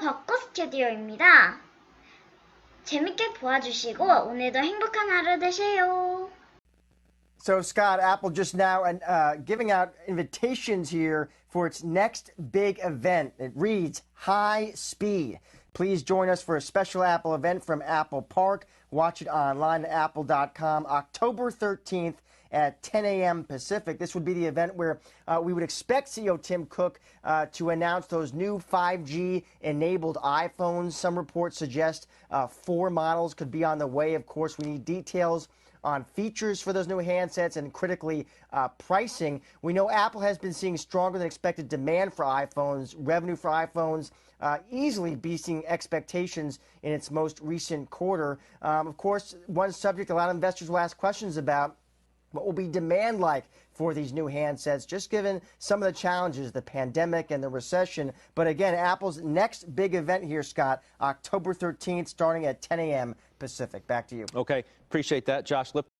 벚꽃 스튜디오입니다. 재밌게 보아주시고 오늘도 행복한 하루 되세요. So, Scott, Apple just now uh, giving out invitations here for its next big event. It reads High Speed. Please join us for a special Apple event from Apple Park. Watch it online at apple.com October 13th at 10 a.m. Pacific. This would be the event where uh, we would expect CEO Tim Cook uh, to announce those new 5G enabled iPhones. Some reports suggest uh, four models could be on the way. Of course, we need details on features for those new handsets and critically uh, pricing. We know Apple has been seeing stronger than expected demand for iPhones, revenue for iPhones. Uh, easily beating expectations in its most recent quarter. Um, of course, one subject a lot of investors will ask questions about what will be demand like for these new handsets, just given some of the challenges, the pandemic and the recession. But again, Apple's next big event here, Scott, October 13th, starting at 10 a.m. Pacific. Back to you. Okay, appreciate that, Josh Lipton.